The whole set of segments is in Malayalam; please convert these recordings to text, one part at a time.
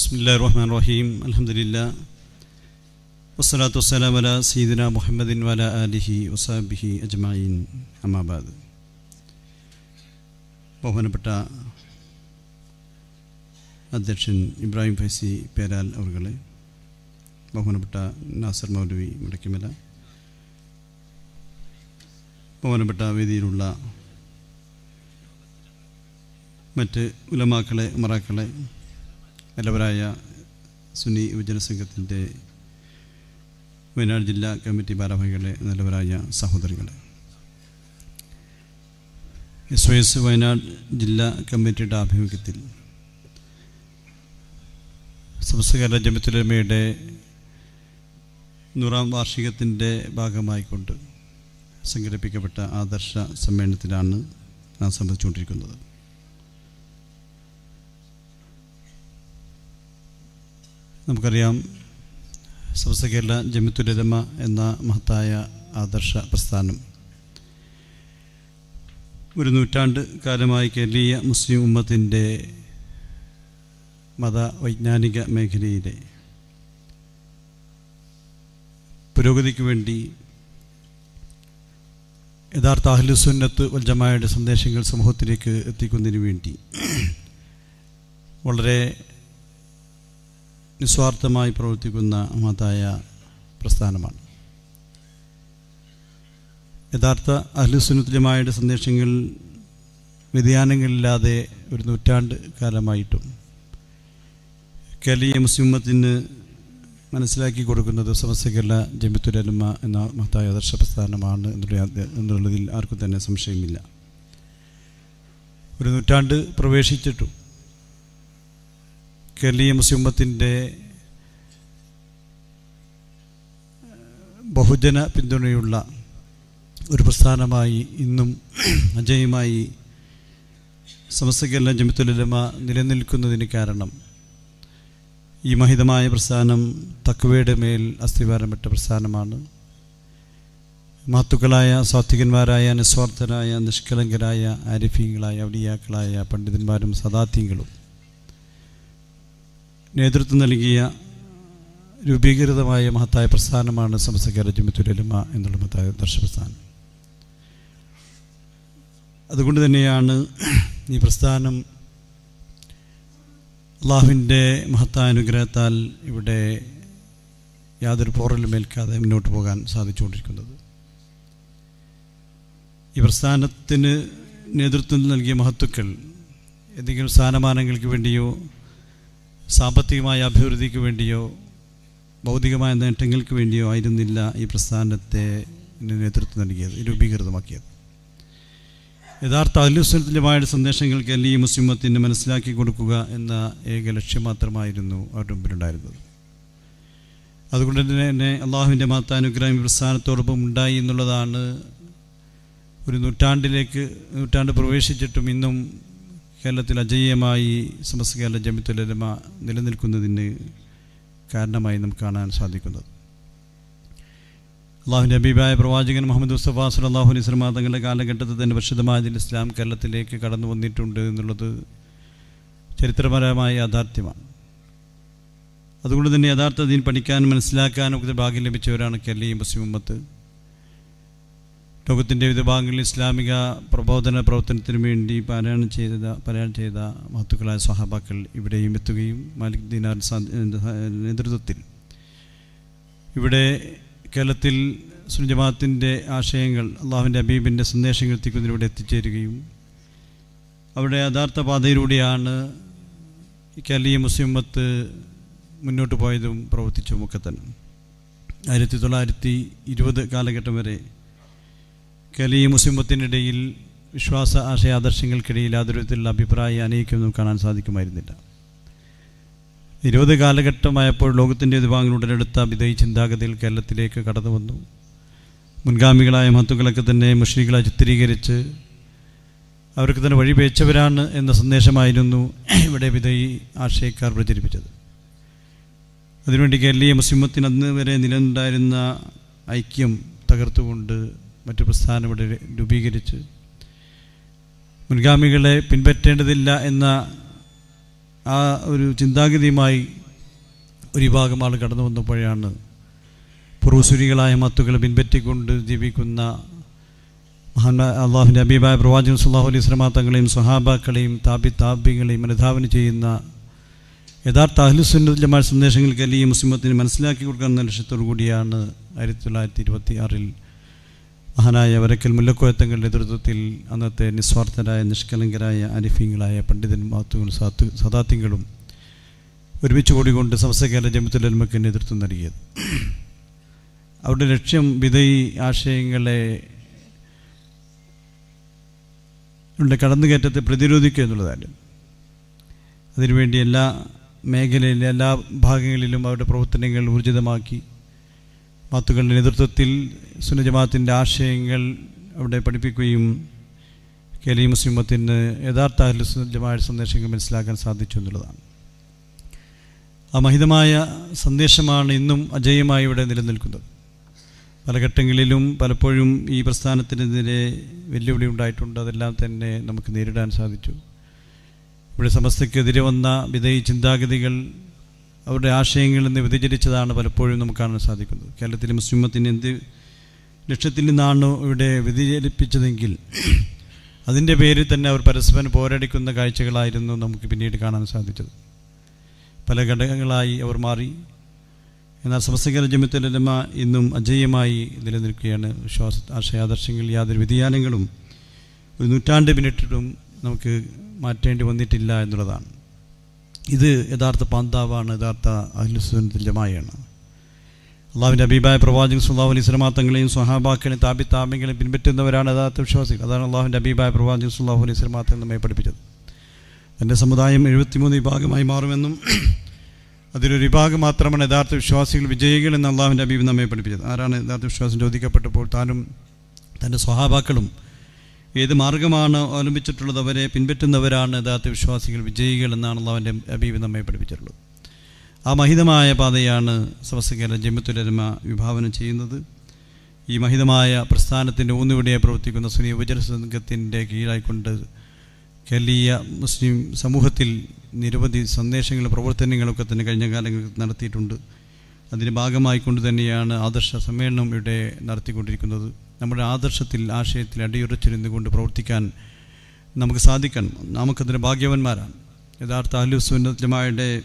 ബിസ്മില്ലാ റഹ്മാൻ റഹീം അലഹമില്ല വസ്സലാത്തു വസ്സലാം വല സീദിന മുഹമ്മദിൻ വല അലിഹി വസാബിഹി അജ്മായിൻ അമാബാദ് ബഹുമാനപ്പെട്ട അധ്യക്ഷൻ ഇബ്രാഹിം ഫൈസി പേരാൽ അവർകളെ ബഹുമാനപ്പെട്ട നാസർ മൗലവി മുടക്കിമല ബഹുമാനപ്പെട്ട വേദിയിലുള്ള മറ്റ് ഉലമാക്കളെ മറാക്കളെ നല്ലവരായ സുന്നി യുവജന സംഘത്തിന്റെ വയനാട് ജില്ലാ കമ്മിറ്റി ഭാരവാഹികളെ നല്ലവരായ സഹോദരികളെ. എസ് ഒ എസ് വയനാട് ജില്ലാ കമ്മിറ്റിയുടെ ആഭിമുഖ്യത്തിൽ സംസ്കാര ജമിത്തുലമയുടെ നൂറാം വാർഷികത്തിന്റെ ഭാഗമായിക്കൊണ്ട് സംഘടിപ്പിക്കപ്പെട്ട ആദർശ സമ്മേളനത്തിലാണ് നാം സംബന്ധിച്ചുകൊണ്ടിരിക്കുന്നത്. നമുക്കറിയാം സമസ്ത കേരള ജമിത്തുലമ എന്ന മഹത്തായ ആദർശ പ്രസ്ഥാനം. ഒരു നൂറ്റാണ്ട് കാലമായി കേരളീയ മുസ്ലിം ഉമ്മത്തിന്റെ മതവൈജ്ഞാനിക മേഖലയിലെ പുരോഗതിക്ക് വേണ്ടി യഥാർത്ഥ അഹ്ലുസുന്നത്ത് വൽജമായുടെ സന്ദേശങ്ങൾ സമൂഹത്തിലേക്ക് എത്തിക്കുന്നതിന് വേണ്ടി വളരെ നിസ്വാർത്ഥമായി പ്രവർത്തിക്കുന്ന മതായ പ്രസ്ഥാനമാണ്. യഥാർത്ഥ അഹ്ലുസുന്നത്തുലമായുടെ സന്ദേശങ്ങൾ വ്യതിയാനങ്ങളില്ലാതെ ഒരു നൂറ്റാണ്ട് കാലമായിട്ടും കേരളീയ മുസ്ലിമത്തിന് മനസ്സിലാക്കി കൊടുക്കുന്നത് സമസ്തകല്ല ജമിത്തുലമ എന്ന മഹത്തായ ആദർശ പ്രസ്ഥാനമാണ് എന്നുള്ള എന്നുള്ളതിൽ ആർക്കും തന്നെ സംശയമില്ല. ഒരു നൂറ്റാണ്ട് പ്രവേശിച്ചിട്ടും കേരളീയ മുസ്ലിമത്തിന്റെ ബഹുജന പിന്തുണയുള്ള ഒരു പ്രസ്ഥാനമായി ഇന്നും അജയമായി സമസ്ത കേരള ജമിത്തുലമ നിലനിൽക്കുന്നതിന് കാരണം ഈ മഹിതമായ പ്രസ്ഥാനം തക്കുവയുടെ മേൽ അസ്ഥിവാരമിട്ട പ്രസ്ഥാനമാണ്. മാത്തുക്കളായ സാത്വികന്മാരായ നിസ്വാർത്ഥരായ നിഷ്കളങ്കരായ ആരിഫീങ്ങളായ ഔലിയാക്കളായ പണ്ഡിതന്മാരും സദാത്യങ്ങളും നേതൃത്വം നൽകിയ രൂപീകൃതമായ മഹത്തായ പ്രസ്ഥാനമാണ് സംസ്കാര ജമിത്തുലമ എന്നുള്ള മഹത്തായ ദർശപ്രസ്ഥാനം അതുകൊണ്ട് തന്നെയാണ് ഈ പ്രസ്ഥാനം അള്ളാഹുവിന്റെ മഹത്തായ അനുഗ്രഹത്താൽ ഇവിടെ യാതൊരു പോറലും ഏൽക്കാതെ മുന്നോട്ട് പോകാൻ സാധിച്ചുകൊണ്ടിരിക്കുന്നത്. ഈ പ്രസ്ഥാനത്തിന് നേതൃത്വം നൽകിയ മഹത്തുക്കൾ എന്തെങ്കിലും സ്ഥാനമാനങ്ങൾക്ക് വേണ്ടിയോ സാമ്പത്തികമായ അഭിവൃദ്ധിക്ക് വേണ്ടിയോ ഭൗതികമായ നേട്ടങ്ങൾക്ക് വേണ്ടിയോ ആയിരുന്നില്ല ഈ പ്രസ്ഥാനത്തെ നേതൃത്വം നൽകിയത് രൂപീകൃതമാക്കിയത്. യഥാർത്ഥ അല്ലുസ്വലത്തിലുമായ സന്ദേശങ്ങൾക്ക് ഈ മുസ്ലിമത്തിന് മനസ്സിലാക്കി കൊടുക്കുക എന്ന ഏക ലക്ഷ്യം മാത്രമായിരുന്നു അവരുടെ മുമ്പിലുണ്ടായിരുന്നത്. അതുകൊണ്ട് തന്നെ അള്ളാഹുവിന്റെ മാത്താനുഗ്രഹം പ്രസ്ഥാനത്തോടൊപ്പം ഉണ്ടായി എന്നുള്ളതാണ് ഒരു നൂറ്റാണ്ടിലേക്ക് നൂറ്റാണ്ട് പ്രവേശിച്ചിട്ടും ഇന്നും കേരളത്തിൽ അജയ്യമായി സമസ്ത കേരള ജമിത്തുലമ നിലനിൽക്കുന്നതിന് കാരണമായി നമുക്ക് കാണാൻ സാധിക്കുന്നത്. അള്ളാഹുന്റെ അബീബായ പ്രവാചകൻ മുഹമ്മദ് മുസ്തഫ അലൈഹി സ്വലമ തങ്ങളുടെ കാലഘട്ടത്തിൽ തന്നെ പരിശുദ്ധമായ ഇസ്ലാം കേരളത്തിലേക്ക് കടന്നു വന്നിട്ടുണ്ട് എന്നുള്ളത് ചരിത്രപരമായ യാഥാർത്ഥ്യമാണ്. അതുകൊണ്ട് തന്നെ യഥാർത്ഥ ദീൻ പഠിക്കാനും മനസ്സിലാക്കാനും ഒക്കെ ഭാഗ്യം ലഭിച്ചവരാണ് കേരളീയ മുസ്ലിം ഉമ്മത്ത്. ലോകത്തിന്റെ വിവിധ ഭാഗങ്ങളിൽ ഇസ്ലാമിക പ്രബോധന പ്രവർത്തനത്തിന് വേണ്ടി പാരായണം ചെയ്ത പാരായണം ചെയ്ത മഹത്തുക്കളായ സഹാബാക്കൾ ഇവിടെയും എത്തുകയും മാലിക് ദീനാർ നേതൃത്വത്തിൽ. ഇവിടെ കേരളത്തിൽ സുനിജമാത്തിന്റെ ആശയങ്ങൾ അള്ളാഹുവിന്റെ അബീബിന്റെ സന്ദേശങ്ങൾ എത്തിക്കുന്നതിലൂടെ എത്തിച്ചേരുകയും അവിടെ യഥാർത്ഥ പാതയിലൂടെയാണ് കേരളീയ മുസ്ലിമത്ത് മുന്നോട്ട് പോയതും പ്രവർത്തിച്ചുമൊക്കെ തന്നെ. ആയിരത്തി തൊള്ളായിരത്തി ഇരുപത് കാലഘട്ടം വരെ കേരളീയ മുസ്ലിമത്തിനിടയിൽ വിശ്വാസ ആശയ ആദർശങ്ങൾക്കിടയിൽ യാതൊരു വിധത്തിലുള്ള അഭിപ്രായ അനയിക്കൊന്നും കാണാൻ സാധിക്കുമായിരുന്നില്ല. ഇരുപത് കാലഘട്ടമായപ്പോൾ ലോകത്തിന്റെ ഒരു ഉടനെടുത്ത വിധയി ചിന്താഗതിയിൽ കേരളത്തിലേക്ക് കടന്നു വന്നു. മുൻഗാമികളായ മഹത്തുക്കളൊക്കെ തന്നെ മുഷ്രികളെ ചിത്രീകരിച്ച് അവർക്ക് തന്നെ വഴിപേച്ചവരാണ് എന്ന സന്ദേശമായിരുന്നു ഇവിടെ വിധയി ആശയക്കാർ പ്രചരിപ്പിച്ചത്. അതിനുവേണ്ടി കേരളീയ മുസ്ലിമത്തിന് അന്ന് വരെ നിലനിന്നുണ്ടായിരുന്ന ഐക്യം തകർത്തുകൊണ്ട് മറ്റു പ്രസ്ഥാനം ഇവിടെ രൂപീകരിച്ച് മുൻഗാമികളെ പിൻപറ്റേണ്ടതില്ല എന്ന ആ ഒരു ചിന്താഗതിയുമായി ഒരു വിഭാഗം ആൾ കടന്നു വന്നപ്പോഴാണ് പൂർവസൂരികളായ മത്തുകളെ പിൻപറ്റിക്കൊണ്ട് ജീവിക്കുന്ന മഹാന അള്ളാഹുവിന്റെ അബീബായ പ്രവാചകൻ സുല്ലാഹു അലൈഹി സ്വലമാ തങ്ങളെയും സ്വഹാബാക്കളെയും താബി താബികളെയും അനുധാവനം ചെയ്യുന്ന യഥാർത്ഥ അഹ്ലുസുന്ന ജമാൽ സന്ദേശങ്ങൾക്ക് അല്ലെങ്കിൽ മുസ്ലിമത്തിന് മനസ്സിലാക്കി കൊടുക്കാൻ ലക്ഷ്യത്തോടു കൂടിയാണ് ആയിരത്തി തൊള്ളായിരത്തി ഇരുപത്തി ആറിൽ മഹാനായ വരക്കൽ മുല്ലക്കോയത്തങ്ങളുടെ നേതൃത്വത്തിൽ അന്നത്തെ നിസ്വാർത്ഥരായ നിഷ്കളങ്കരായ അരിഫീങ്ങളായ പണ്ഡിതൻ മാത്തുകളും സാത്തു സദാത്യങ്ങളും ഒരുമിച്ച് കൂടിക്കൊണ്ട് സംസ്ഥ ജമത്തുലമക്ക് നേതൃത്വം നൽകിയത്. അവരുടെ ലക്ഷ്യം വിധയി ആശയങ്ങളെ കടന്നുകയറ്റത്തെ പ്രതിരോധിക്കുക എന്നുള്ളതായിരുന്നു അതിനുവേണ്ടി എല്ലാ മേഖലയിലും എല്ലാ ഭാഗങ്ങളിലും അവരുടെ പ്രവർത്തനങ്ങൾ ഊർജിതമാക്കി മാത്തുകളുടെ നേതൃത്വത്തിൽ സുനജമാത്തിന്റെ ആശയങ്ങൾ അവിടെ പഠിപ്പിക്കുകയും കേലി മുസ്ലിമത്തിന് യഥാർത്ഥ അഹ്ലുസുജമായ സന്ദേശങ്ങൾ മനസ്സിലാക്കാൻ സാധിച്ചു എന്നുള്ളതാണ്. ആ മഹിതമായ സന്ദേശമാണ് ഇന്നും അജയമായി ഇവിടെ നിലനിൽക്കുന്നത്. പല ഘട്ടങ്ങളിലും പലപ്പോഴും ഈ പ്രസ്ഥാനത്തിനെതിരെ വെല്ലുവിളി ഉണ്ടായിട്ടുണ്ട്. അതെല്ലാം തന്നെ നമുക്ക് നേരിടാൻ സാധിച്ചു. ഇവിടെ സമസ്തയ്ക്കെതിരെ വന്ന വിധേയ ചിന്താഗതികൾ അവരുടെ ആശയങ്ങളിൽ നിന്ന് വ്യതിചരിച്ചതാണ് പലപ്പോഴും നമുക്ക് കാണാൻ സാധിക്കുന്നത്. കേരളത്തിലെ മുസ്ലിമത്തിന് എന്ത് ലക്ഷ്യത്തിൽ നിന്നാണ് ഇവിടെ വ്യതിചരിപ്പിച്ചതെങ്കിൽ അതിന്റെ പേരിൽ തന്നെ അവർ പരസ്പരം പോരടിക്കുന്ന കാഴ്ചകളായിരുന്നു നമുക്ക് പിന്നീട് കാണാൻ സാധിച്ചത്. പല ഘടകങ്ങളായി അവർ മാറി. എന്നാൽ സമസ്തകര ജമിത്തലമ ഇന്നും അജയ്യമായി നിലനിൽക്കുകയാണ്. വിശ്വാസ ആശയാദർശങ്ങളിൽ യാതൊരു വ്യതിയാനങ്ങളും ഒരു നൂറ്റാണ്ട് പിന്നിട്ടിട്ടും നമുക്ക് മാറ്റേണ്ടി വന്നിട്ടില്ല എന്നുള്ളതാണ്. ഇത് യഥാർത്ഥ പാന്താവാണ് യഥാർത്ഥ അഹ്ലുസുന്നത്തിൽ ജമായാണ് അള്ളാഹുവിന്റെ അബീബായ പ്രവാചകൻ സുല്ലാഹു അലൈഹി സ്വലമാ തങ്ങളെയും സ്വഹാബാക്കളെയും താബികളെയും പിൻപറ്റുന്നവരാണ് യഥാർത്ഥ വിശ്വാസികൾ. അതാണ് അള്ളാഹുവിന്റെ അബീബായ പ്രവാചകൻ സുല്ലാഹു അലൈഹി സ്വലമാ തങ്ങൾ നമ്മെ പഠിപ്പിച്ചത്. എന്റെ സമുദായം എഴുപത്തിമൂന്ന് വിഭാഗമായി മാറുമെന്നും അതിലൊരു വിഭാഗം മാത്രമാണ് യഥാർത്ഥ വിശ്വാസികൾ വിജയികൾ എന്ന് അള്ളാഹുവിന്റെ അബീബ് നമ്മെ പഠിപ്പിച്ചത്. ആരാണ് യഥാർത്ഥ വിശ്വാസം ചോദിക്കപ്പെട്ടപ്പോൾ താനും തന്റെ സ്വഹാബാക്കളും ഏത് മാർഗമാണ് അവലംബിച്ചിട്ടുള്ളത്? അവരെ പിൻപറ്റുന്നവരാണ് യഥാർത്ഥ വിശ്വാസികൾ വിജയികൾ എന്നാണ് അള്ളാഹുവിന്റെ അബീബ് നമ്മെ പഠിപ്പിച്ചിട്ടുള്ളത്. ആ മഹിതമായ പാതയാണ് സമസ്തകേര ജമ്മത്തുലരമ വിഭാവനം ചെയ്യുന്നത്. ഈ മഹിതമായ പ്രസ്ഥാനത്തിന്റെ ഊന്നുവിടിയെ പ്രവർത്തിക്കുന്ന സുനി ഉപജന സംഘത്തിന്റെ കീഴായിക്കൊണ്ട് കേരളീയ മുസ്ലിം സമൂഹത്തിൽ നിരവധി സന്ദേശങ്ങളും പ്രവർത്തനങ്ങളൊക്കെ തന്നെ കഴിഞ്ഞ കാലങ്ങളിൽ നടത്തിയിട്ടുണ്ട്. അതിന്റെ ഭാഗമായിക്കൊണ്ട് തന്നെയാണ് ആദർശ സമ്മേളനം ഇവിടെ നടത്തിക്കൊണ്ടിരിക്കുന്നത്. നമ്മുടെ ആദർശത്തിൽ ആശയത്തിൽ അടിയുറച്ചിരുന്നു കൊണ്ട് പ്രവർത്തിക്കാൻ നമുക്ക് സാധിക്കണം. നമുക്കതിന് ഭാഗ്യവന്മാരാണ്. യഥാർത്ഥ അലുസുന്നതമായുടെ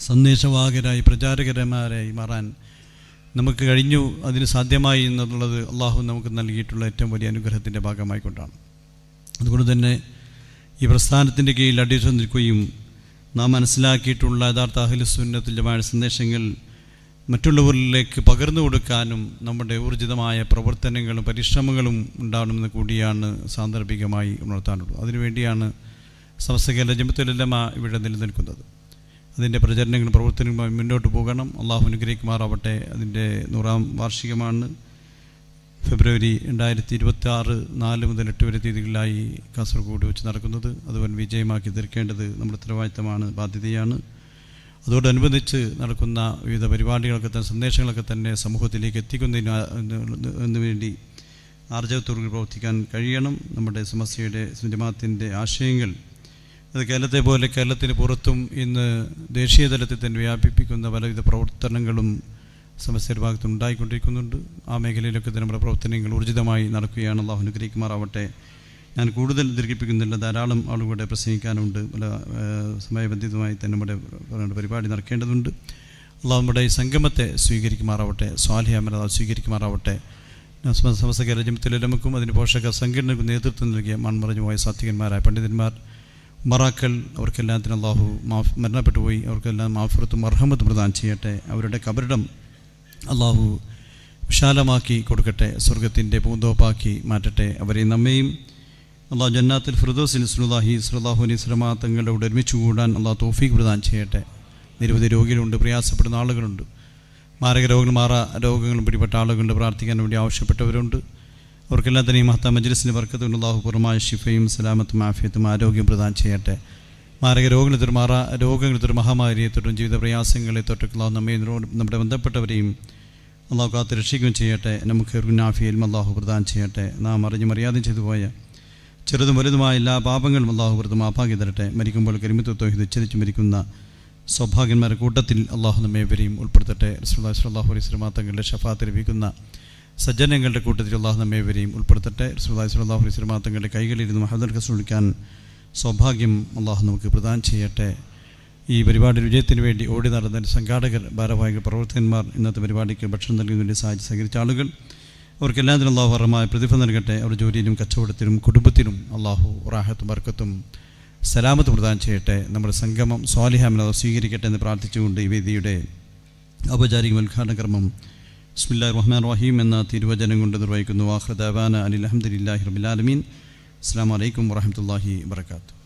സന്ദേശവാഹകരായി പ്രചാരകരന്മാരായി മാറാൻ നമുക്ക് കഴിഞ്ഞു. അതിന് സാധ്യമായി എന്നുള്ളത് അള്ളാഹു നമുക്ക് നൽകിയിട്ടുള്ള ഏറ്റവും വലിയ അനുഗ്രഹത്തിന്റെ ഭാഗമായിക്കൊണ്ടാണ്. അതുകൊണ്ട് തന്നെ ഈ പ്രസ്ഥാനത്തിന്റെ കീഴിൽ അടിച്ചു നിൽക്കുകയും നാം മനസ്സിലാക്കിയിട്ടുള്ള യഥാർത്ഥ അഹ്ലുസുന്നത്തുല്യമായ സന്ദേശങ്ങൾ മറ്റുള്ളവരിലേക്ക് പകർന്നു കൊടുക്കാനും നമ്മുടെ ഊർജിതമായ പ്രവർത്തനങ്ങളും പരിശ്രമങ്ങളും ഉണ്ടാകണമെന്ന് കൂടിയാണ് സാന്ദർഭികമായി ഉണർത്താനുള്ളത്. അതിനുവേണ്ടിയാണ് സമസ്തകേല ജമത്തുലമ ഇവിടെ നിലനിൽക്കുന്നത്. അതിന്റെ പ്രചരണങ്ങളും പ്രവർത്തനങ്ങളുമായി മുന്നോട്ട് പോകണം. അള്ളാഹു അനുഗ്രഹിക്കുമാറാവട്ടെ. അതിന്റെ നൂറാം വാർഷികമാണ്. ഫെബ്രുവരി രണ്ടായിരത്തി ഇരുപത്തി ആറ് നാല് മുതൽ എട്ട് വരെ തീയതികളിലായി കാസർഗോഡ് വെച്ച് നടക്കുന്നത്. അതുവൻ വിജയമാക്കി തീർക്കേണ്ടത് നമ്മുടെ ഉത്തരവാദിത്തമാണ് ബാധ്യതയാണ്. അതോടനുബന്ധിച്ച് നടക്കുന്ന വിവിധ പരിപാടികളൊക്കെ തന്നെ സന്ദേശങ്ങളൊക്കെ തന്നെ സമൂഹത്തിലേക്ക് എത്തിക്കുന്നതിന് വേണ്ടി ആർജവത്തോടുകൂടി പ്രവർത്തിക്കാൻ കഴിയണം. നമ്മുടെ സമസ്യയുടെ ജമാത്തിന്റെ ആശയങ്ങൾ. അത് കേരളത്തെ പോലെ കേരളത്തിന് പുറത്തും ഇന്ന് ദേശീയ തലത്തിൽ തന്നെ വ്യാപിപ്പിക്കുന്ന പലവിധ പ്രവർത്തനങ്ങളും സമസ്യയുടെ ഭാഗത്ത് ഉണ്ടായിക്കൊണ്ടിരിക്കുന്നുണ്ട്. ആ മേഖലയിലൊക്കെ തന്നെ നമ്മുടെ പ്രവർത്തനങ്ങൾ ഊർജിതമായി നടക്കുകയാണ്. അള്ളാഹു അനുഗ്രഹിക്കുമാറാവട്ടെ. ഞാൻ കൂടുതൽ ദീർഘിപ്പിക്കുന്നില്ല. ധാരാളം ആളുകളുടെ പ്രസംഗിക്കാനുണ്ട്. പല സമയബന്ധിതമായി തന്നെ നമ്മുടെ പരിപാടി നടക്കേണ്ടതുണ്ട്. അള്ളാഹു നമ്മുടെ ഈ സംഗമത്തെ സ്വീകരിക്കുമാറാവട്ടെ സ്വാലിഹമല സ്വീകരിക്കുമാറാവട്ടെ. സമസ്ത കേരളത്തിലും അതിന് പോഷക സംഘടനയ്ക്കും നേതൃത്വം നൽകിയ മൺമറഞ്ഞുപോയ സാത്വികന്മാരായ പണ്ഡിതന്മാർ മറാക്കൽ അവർക്കെല്ലാത്തിനും അള്ളാഹു മാഫ് മരണപ്പെട്ടു പോയി. അവർക്കെല്ലാം മാഫുറത്തും അർഹമത്തും പ്രദാനം ചെയ്യട്ടെ. അവരുടെ കബറിടം അള്ളാഹു വിശാലമാക്കി കൊടുക്കട്ടെ. സ്വർഗത്തിന്റെ പൂന്തോപ്പാക്കി മാറ്റട്ടെ. അവരെ നമ്മയും അള്ളാഹു ജന്നാത്തിൽ ഫിർദോസിൻ സുലാഹി സുലാഹു അലൈസ്ലമാ തങ്ങളുടെ കൂടെ ഒരുമിച്ച് കൂടാൻ അള്ളാഹ് തോഫീക്ക് പ്രദാനം ചെയ്യട്ടെ. നിരവധി രോഗികളുണ്ട് പ്രയാസപ്പെടുന്ന ആളുകളുണ്ട്. മാരക രോഗങ്ങൾ മാറ രോഗങ്ങളും പിടിപെട്ട ആളുകളുണ്ട് പ്രാർത്ഥിക്കാൻ വേണ്ടി ആവശ്യപ്പെട്ടവരുണ്ട്. അവർക്കെല്ലാം തന്നെ ഈ മഹത്ത മജ്ലിസിന്റെ വർക്കത്തുകൊണ്ട് അള്ളാഹു പുറമായ ഷിഫയും സലാമത്തും ആഫിയത്തും ആരോഗ്യം പ്രദാനം ചെയ്യട്ടെ. മാരക രോഗങ്ങളെ തൊട്ട് മാറ രോഗങ്ങളെ തൊട്ട് മഹാമാരിയെ തൊട്ടും ജീവിത പ്രയാസങ്ങളെ തൊട്ടൊക്കെ അള്ളാഹു നമ്മെ നമ്മുടെ ബന്ധപ്പെട്ടവരെയും അള്ളാഹു കാത്ത് രക്ഷിക്കുകയും ചെയ്യട്ടെ. നമുക്ക് നാഫിയലും അള്ളാഹു പ്രദാനം ചെയ്യട്ടെ. നാം അറിഞ്ഞ് മര്യാദ ചെയ്തു പോയ ചെറുതും വലുതുമായ എല്ലാ പാപങ്ങളും അള്ളാഹു പുറത്ത് മാപ്പാക്കി തരട്ടെ. മരിക്കുമ്പോൾ കരിമിത്വത്തോഹിത് ഉച്ചരിച്ച് മരിക്കുന്ന സൗഭാഗ്യന്മാരുടെ കൂട്ടത്തിൽ അള്ളാഹു നമ്മെ ഇവരെയും ഉൾപ്പെടുത്തട്ടെ. റസൂലുള്ളാഹി സ്വല്ലല്ലാഹു അലൈഹി വസല്ലം തങ്ങളുടെ ഷഫാത്ത് ലഭിക്കുന്ന സജ്ജനങ്ങളുടെ കൂട്ടത്തിൽ അള്ളാഹു നമ്മെ ഇവരെയും ഉൾപ്പെടുത്തട്ടെ. റസൂലുള്ളാഹി സ്വല്ലല്ലാഹു അലൈഹി വസല്ലം തങ്ങളുടെ കൈകളിലിരുന്ന് മഹദൽ കസ് വിളിക്കാൻ സൗഭാഗ്യം അള്ളാഹു നമുക്ക് പ്രദാനം ചെയ്യട്ടെ. ഈ പരിപാടി വിജയത്തിന് വേണ്ടി ഓടി നടന്ന സംഘാടകർ ഭാരവാഹികൾ പ്രവർത്തകന്മാർ ഇന്നത്തെ പരിപാടിക്ക് ഭക്ഷണം നൽകുന്നതിന് വേണ്ടി സഹായിച്ച് സഹകരിച്ച ആളുകൾ അവർക്കെല്ലാത്തിനും അള്ളാഹു അർഹമായ പ്രതിഫലം നൽകട്ടെ. അവരുടെ ജോലിയിലും കച്ചവടത്തിലും കുടുംബത്തിലും അള്ളാഹു റാഹത്തും ബർക്കത്തും സലാമത്ത് പ്രദാനം ചെയ്യട്ടെ. നമ്മുടെ സംഗമം സ്വാലിഹാമിനെ സ്വീകരിക്കട്ടെ എന്ന് പ്രാർത്ഥിച്ചുകൊണ്ട് ഈ വേദിയുടെ ഔപചാരിക ഉദ്ഘാടന കർമ്മം ബിസ്മില്ലാ റഹ്മാൻ റഹീം എന്ന തിരുവചനം കൊണ്ട് നിർവഹിക്കുന്നു. വാഹൃദാന അലി അഹമ്മദില്ലാഹി റബിലാലമീൻ അസ്സാം വലൈക്കും വറഹമത്തല്ലാഹി വർക്കാത്തു